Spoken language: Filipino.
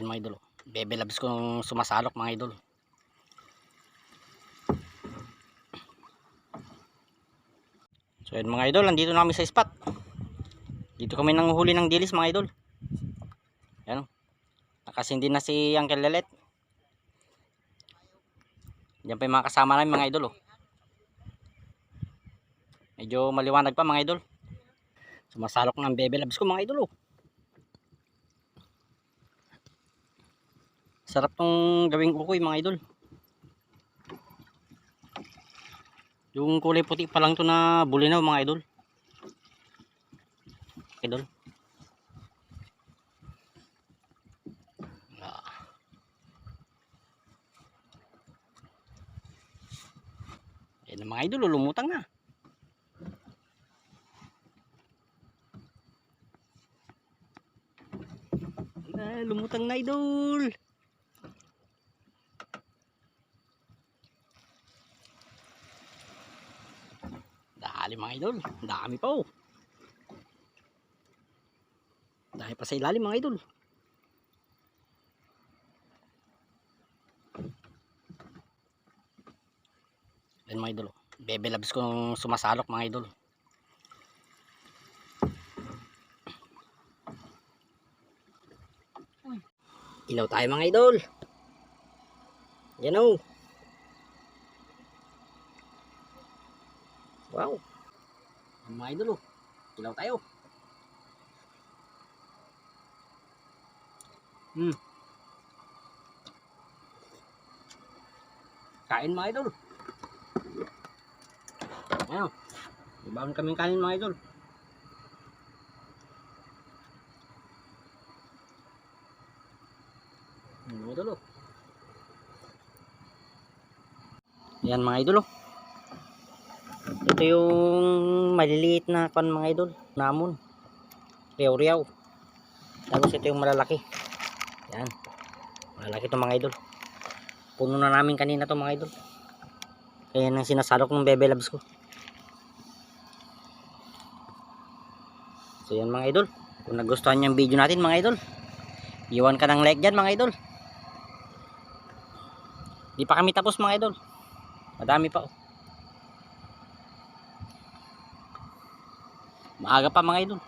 Yan mga idol. Bebe labs kong sumasalok mga idol. So yan mga idol, andito na kami sa spot. Dito kami nanguhuli ng dilis mga idol. Yan. oh. Nakasindi na si Uncle Lelet. Yan pa yung mga kasama namin mga idol. Oh. Medyo maliwanag pa mga idol. Sumasalok ng bebe labs ko mga idol. Oh. Sarap tong gawing ukoy mga idol. Yung kulay puti pa lang to na bulinaw mga idol. Idol. Ah. Yan na mga idol, lumutang na. Ah, lumutang na idol. Dali mga idol. Dami pa oh. Dahil pa sa ilalim mga idol. Yan mga idol. oh. Bebe labs kong sumasalok mga idol. Ilaw tayo mga idol. Yan oh. Wow. Mga idol oh. Ilaw tayo. Hmm. Kain mga idol. Ayan. Ibaon kaming kanin mga idol. Mga idol oh. Yan mga idol oh. Ito yung maliliit na pan mga idol. Namon. Riyaw-riyaw. Tapos ito yung malalaki. Yan. Malalaki ito mga idol. Puno na namin kanina to mga idol. Kaya nang sinasalok ng bebe labs ko. So yan mga idol. Kung nagustuhan yung video natin mga idol. Iwan ka ng like dyan mga idol. Di pa kami tapos mga idol. Madami pa oh. Maaga pa mga idol.